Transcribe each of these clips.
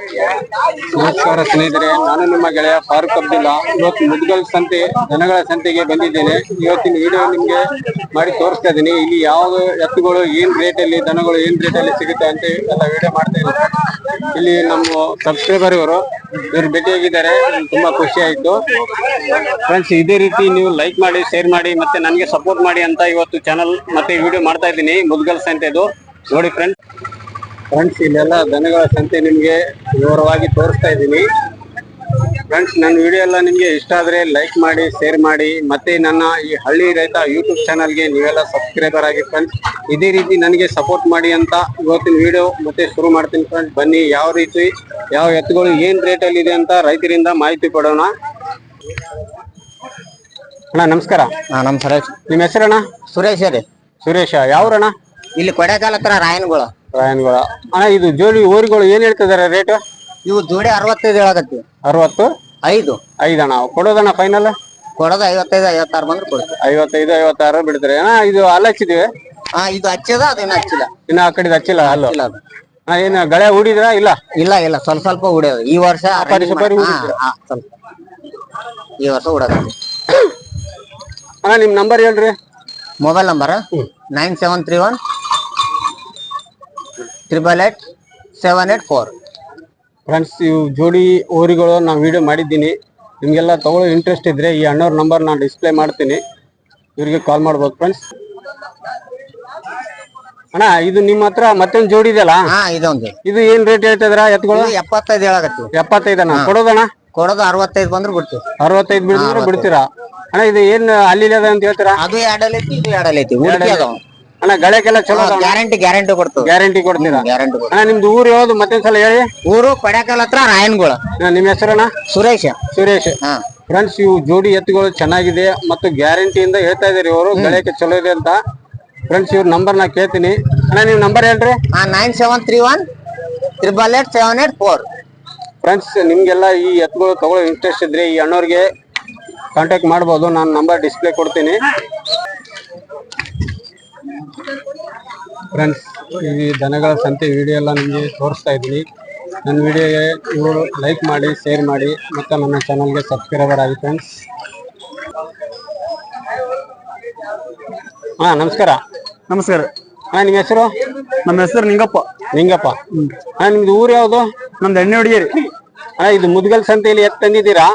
ನಮಸ್ಕಾರ ಸ್ನೇಹಿತರೆ, ನಾನು ನಿಮ್ಮ ಗೆಳೆಯ ಫಾರೂಕ್ ಅಬ್ದುಲ್ಲಾ. ಇವತ್ತು ಮುದ್ಗಲ್ ಸಂತೆ, ದನಗಳ ಸಂತೆಗೆ ಬಂದಿದ್ದೇನೆ. ಇವತ್ತಿನ ವಿಡಿಯೋ ನಿಮ್ಗೆ ಮಾಡಿ ತೋರಿಸ್ತಾ ಇದ್ದೀನಿ. ಇಲ್ಲಿ ಯಾವ ಎತ್ತುಗಳು, ಏನ್ ರೇಟ್ ಅಲ್ಲಿ, ದನಗಳು ಏನ್ ರೇಟ್ ಅಲ್ಲಿ ಸಿಗುತ್ತೆ ಅಂತ ಎಲ್ಲ ವಿಡಿಯೋ ಮಾಡ್ತಾ ಇದ್ದೀನಿ. ಇಲ್ಲಿ ನಮ್ಮ ಸಬ್ಸ್ಕ್ರೈಬರ್ ಇವರು. ಇವ್ರು ಭೇಟಿಯಾಗಿದ್ದಾರೆ. ತುಂಬಾ ಖುಷಿ ಆಯ್ತು ಫ್ರೆಂಡ್ಸ್ ಇದೇ ರೀತಿ ನೀವು ಲೈಕ್ ಮಾಡಿ ಶೇರ್ ಮಾಡಿ, ಮತ್ತೆ ನನಗೆ ಸಪೋರ್ಟ್ ಮಾಡಿ ಅಂತ ಇವತ್ತು ಚಾನಲ್ ಮತ್ತೆ ವಿಡಿಯೋ ಮಾಡ್ತಾ ಇದ್ದೀನಿ, ಮುದ್ಗಲ್ ಸಂತೆದು. ನೋಡಿ ಫ್ರೆಂಡ್ಸ್ ಫ್ರೆಂಡ್ಸ್ ಇಲ್ಲೆಲ್ಲ ದನಗಳ ಸಂತೆ ನಿಮಗೆ ವಿವರವಾಗಿ ತೋರಿಸ್ತಾ ಇದ್ದೀನಿ. ಫ್ರೆಂಡ್ಸ್ ನನ್ನ ವಿಡಿಯೋ ಎಲ್ಲ ನಿಮಗೆ ಇಷ್ಟ ಆದರೆ ಲೈಕ್ ಮಾಡಿ ಶೇರ್ ಮಾಡಿ. ಮತ್ತೆ ನನ್ನ ಈ ಹಳ್ಳಿ ರೈತ ಯೂಟ್ಯೂಬ್ ಚಾನಲ್ಗೆ ನೀವೆಲ್ಲ ಸಬ್ಸ್ಕ್ರೈಬರ್ ಆಗಿ ಫ್ರೆಂಡ್ಸ್ ಇದೇ ರೀತಿ ನನಗೆ ಸಪೋರ್ಟ್ ಮಾಡಿ ಅಂತ ಇವತ್ತಿನ ವಿಡಿಯೋ ಮತ್ತೆ ಶುರು ಮಾಡ್ತೀನಿ ಫ್ರೆಂಡ್ಸ್ ಬನ್ನಿ ಯಾವ ರೀತಿ ಯಾವ ಎತ್ತುಗಳು ಏನು ರೇಟಲ್ಲಿ ಅಲ್ಲಿ ಇದೆ ಅಂತ ರೈತರಿಂದ ಮಾಹಿತಿ ಕೊಡೋಣ. ಅಣ್ಣ ನಮಸ್ಕಾರ. ಹಾಂ ನಮ್ಮ ಸುರೇಶ್. ನಿಮ್ಮ ಹೆಸರಣ್ಣ? ಸುರೇಶ್ ರೀ ಸುರೇಶ ಯಾವ್ರಣ್ಣ? ಇಲ್ಲಿ ಕೊಡೆಕಾಲ ಹತ್ರ ರಾಯನ್ಗಳು. ರಾಯನ್ಗಳ ಅಣ್ಣ ಇದು ಜೋಡಿ ಊರಿಗಳು ಏನ್ ಹೇಳ್ತಿದಾರೆ ರೇಟ್ ಇವು ಜೋಡಿ ಅರವತ್ತೈದು ಹೇಳಾಕತ್ತಿ. ಅರವತ್ತು? ಐದು. ಐದಣ್ಣ ಕೊಡೋದಣ್ಣ ಫೈನಲ್ ಕೊಡೋದು ಐವತ್ತೈದು ಐವತ್ತಾರು ಬಂದ್ರೆ ಕೊಡ್ತೀವಿ. ಐವತ್ತೈದು ಐವತ್ತಾರು ಬಿಡ್ತಾರೆ. ಅಣ್ಣ ಇದು ಅಲ್ಲ ಹಚ್ಚಿದೀವಿ ಹಾ ಇದು ಹಚ್ಚದ ಅದೇನು ಹಚ್ಚಿಲ್ಲ. ಇನ್ನ ಆ ಕಡೆ ಹಚ್ಚಿಲ್ಲ ಅಲ್ಲ? ಇಲ್ಲ ಅದು. ಅಣ್ಣ ಏನು ಗಳೆ ಹೂಡಿದ್ರ ಇಲ್ಲ? ಇಲ್ಲ ಇಲ್ಲ ಸ್ವಲ್ಪ ಸ್ವಲ್ಪ ಉಡ್ಯೋದು ಈ ವರ್ಷ ಅಪಾರಿ ಸುಪಾರಿ ಹಾ, ಹಾ, ಸ್ವಲ್ಪ. ಈ ವರ್ಷ ಉಡಕತ್ತೀವಿ ಅಣ್ಣ ನಿಮ್ ನಂಬರ್ ಹೇಳ್ರಿ. Mobile number nine seven three one triple eight seven eight four friends ಇವು ಜೋಡಿ ಓರಿಗಳು ನಾನು ವಿಡಿಯೋ ಮಾಡಿದ್ದೀನಿ. ನಿಮಗೆಲ್ಲ ತಗೊಳ್ಳೋ ಇಂಟ್ರೆಸ್ಟ್ ಇದ್ರೆ ಈ ಅಣ್ಣವ್ರ ನಂಬರ್ ನಾನು ಡಿಸ್ಪ್ಲೇ ಮಾಡ್ತೀನಿ. ಇವರಿಗೆ ಕಾಲ್ ಮಾಡ್ಬೋದು ಫ್ರೆಂಡ್ಸ್ ಅಣ್ಣ ಇದು ನಿಮ್ಮ ಹತ್ರ ಮತ್ತೊಂದು ಜೋಡಿ ಇದೆಯಲ್ಲ? ಹಾ ಇದೊಂದು ಇದು ಏನ್ ರೇಟ್ ಹೇಳ್ತಿದ್ರ ಎತ್ಗಳು? ಇದು ಎಪ್ಪತ್ತೈದು ಹೇಳಕತ್ತೀವಿ. ಎಪ್ಪತ್ತೈದಣ್ಣ ಕೊಡೋದಣ್ಣ? ಕೊಡೋದು ಅರವತ್ತೈದು ಬಂದ್ರೆ ಬಿಡ್ತೀವಿ. ಅರವತ್ತೈದು ಬಿಡಿದ್ರೆ ಬಿಡ್ತೀರಾ? ಅಣ್ಣ ಇದು ಏನ್ ಅಲ್ಲಿ ಅಂತ ಹೇಳ್ತೀರಾ? ಅದು ಎರಡಲ್ಲಿ ಐತಿ ಇದು ಎರಡಲ್ಲಿ ಐತಿ. ಅಣ್ಣ ಗಳೆಕೆಲ್ಲ ಚಲೋ ಗ್ಯಾರಂಟಿ ಗ್ಯಾರಂಟಿ ಕೊಡ್ತೀವಿ. ಗ್ಯಾರಂಟಿ ಕೊಡ್ತೀರಾ? ಗ್ಯಾರಂಟಿ ಅಣ್ಣ ನಿಮ್ದು ಊರು ಯಾವ್ದು? ಮತ್ತೊಂದ್ಸಲ ಹೇಳಿ. ಊರು ಕೊಡೆಕಲ್ ಹತ್ರ ರಾಯನ್ಗೋಳ. ನಿಮ್ಮ ಹೆಸರಣ್ಣ? ಸುರೇಶ. ಸುರೇಶ್. ಹಾ. ಫ್ರೆಂಡ್ಸ್ ಇವು ಜೋಡಿ ಎತ್ತುಗಳು ಚೆನ್ನಾಗಿದೆ ಮತ್ತು ಗ್ಯಾರಂಟಿಯಿಂದ ಹೇಳ್ತಾ ಇದಾರೆ ಇವರು. ಗಳಕ್ಕೆ ಚಲೋ ಇದೆ ಅಂತ. ಫ್ರೆಂಡ್ಸ್ ಇವ್ರ ನಂಬರ್ ನಾ ಕೇಳ್ತೀನಿ. ಅಣ್ಣ ನೀವು ನಂಬರ್ ಹೇಳ್ರಿ. Nine seven three one triple eight seven eight four friends ನಿಮ್ಗೆಲ್ಲ ಈ ಎತ್ತುಗಳು ತಗೊಳ್ಳೋ ಇಂಟ್ರೆಸ್ಟ್ ಇದ್ರೆ ಈ ಅಣ್ಣವ್ರಿಗೆ ಕಾಂಟ್ಯಾಕ್ಟ್ ಮಾಡ್ಬೋದು. ನಾನು ನಂಬರ್ ಡಿಸ್ಪ್ಲೇ ಕೊಡ್ತೀನಿ. ಫ್ರೆಂಡ್ಸ್ ಈ ದನಗಳ ಸಂತೆ ವಿಡಿಯೋ ಎಲ್ಲ ನಿಮಗೆ ತೋರಿಸ್ತಾ ಇದ್ದೀನಿ. ನನ್ನ ವಿಡಿಯೋಗೆ ನೀವು ಲೈಕ್ ಮಾಡಿ ಶೇರ್ ಮಾಡಿ ಮತ್ತು ನನ್ನ ಚಾನಲ್ಗೆ ಸಬ್ಸ್ಕ್ರೈಬರ್ ಆಗಿ ಫ್ರೆಂಡ್ಸ್ ಹಾಂ ನಮಸ್ಕಾರ. ನಮಸ್ಕಾರ. ಹಾಂ ನಿಮ್ಮ ಹೆಸರು? ನಮ್ಮ ಹೆಸರು ನಿಂಗಪ್ಪ. ನಿಂಗಪ್ಪ. ಹಾಂ ನಿಮ್ದು ಊರು ಯಾವುದು? ನಮ್ದು ಎಣ್ಣೆ ಹುಡುಗಿರಿ. ಹಾಂ ಇದು ಮುದ್ಗಲ್ ಸಂತೆಯಲ್ಲಿ ಎತ್ತು ತಂದಿದ್ದೀರಾ?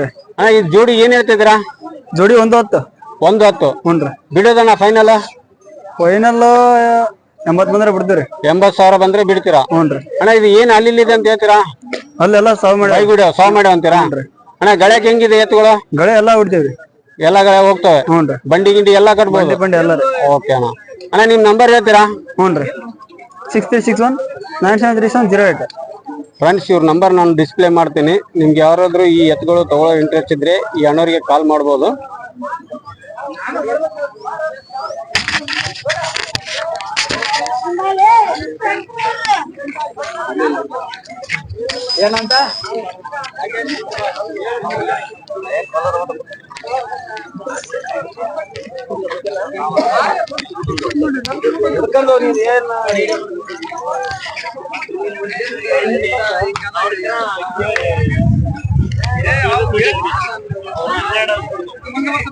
ರೀ. ಹಾಂ ಇದು ಜೋಡಿ ಏನು ಹೇಳ್ತಿದ್ದೀರಾ ಜೋಡಿ ಒಂದು ಹತ್ತು. ಒಂದು ಹತ್ತು. ರೀ. ಬಿಡೋದಣ್ಣ ಫೈನಲ್ ಫೈನಲ್ ಎಂಬತ್ ಬಂದ್ರೆ ಬಿಡ್ತೀರಿ. ಎಂಬತ್ ಸಾವಿರ ಬಂದ್ರೆ ಬಿಡ್ತೀರಾ? ಹ್ಞೂನ್ರಿ ಅಣ್ಣ ಇದು ಏನ್ ಅಲ್ಲಿದೆ ಅಂತ ಹೇಳ್ತೀರಾ? ಅಲ್ಲೆಲ್ಲ ಸಾವ್ ಮಾಡಿ ಬೈಗುಡಿ ಸಾವ್ ಮಾಡಿ ಅಂತೀರಾ? ಅಣ್ಣ ಗಳೆ ಹೆಂಗಿದೆ ಎತ್ತುಗಳು? ಗಳೆ ಎಲ್ಲ ಬಿಡ್ತೀವಿ ಎಲ್ಲ ಗಳೆ ಹೋಗ್ತವೆ? ಹ್ಞೂನ್ರಿ ಬಂಡಿ ಗಿಂಡಿ ಎಲ್ಲ ಕಟ್ಬೋದು? ಬಂಡಿ ಎಲ್ಲ ಓಕೆ ಅಣ್ಣ. ಅಣ್ಣ ನಿಮ್ ನಂಬರ್ ಹೇಳ್ತೀರಾ? ಹ್ಞೂನ್ರಿ six three six one nine seven three seven zero eight friends ಇವ್ರ ನಂಬರ್ ನಾನು ಡಿಸ್ಪ್ಲೇ ಮಾಡ್ತೀನಿ. ನಿಮ್ಗೆ ಯಾರಾದ್ರೂ ಈ ಎತ್ತುಗಳು ತಗೊಳ್ಳೋ ಇಂಟ್ರೆಸ್ಟ್ ಇದ್ರೆ ಈ ಅಣ್ಣವ್ರಿಗೆ ಕಾಲ್ ಮಾಡ್ಬೋದು. ಏನಂತ? ಏನು